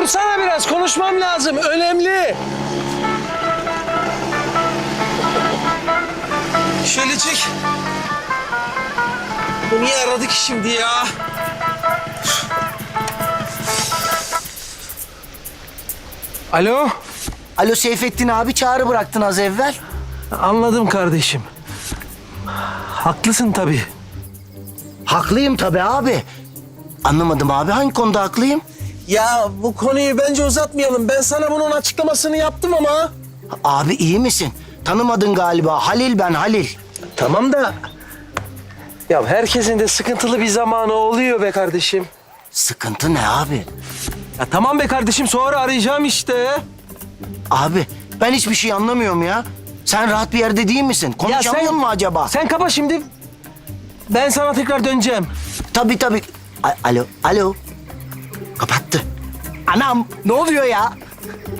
Dursana biraz konuşmam lazım. Önemli. Şöyle çek. Niye aradı ki şimdi ya? Alo. Alo Seyfettin abi çağrı bıraktın az evvel. Anladım kardeşim. Haklısın tabii. Haklıyım tabii abi. Anlamadım abi hangi konuda haklıyım? Ya bu konuyu bence uzatmayalım. Ben sana bunun açıklamasını yaptım ama. Abi iyi misin? Tanımadın galiba. Halil ben Halil. Tamam da... Ya herkesin de sıkıntılı bir zamanı oluyor be kardeşim. Sıkıntı ne abi? Ya tamam be kardeşim sonra arayacağım işte. Abi ben hiçbir şey anlamıyorum ya. Sen rahat bir yerde değil misin? Konuşamıyor mu acaba? Sen kapa şimdi. Ben sana tekrar döneceğim. Tabii tabii. A- alo, alo. Kapattı. Anam ne oluyor ya?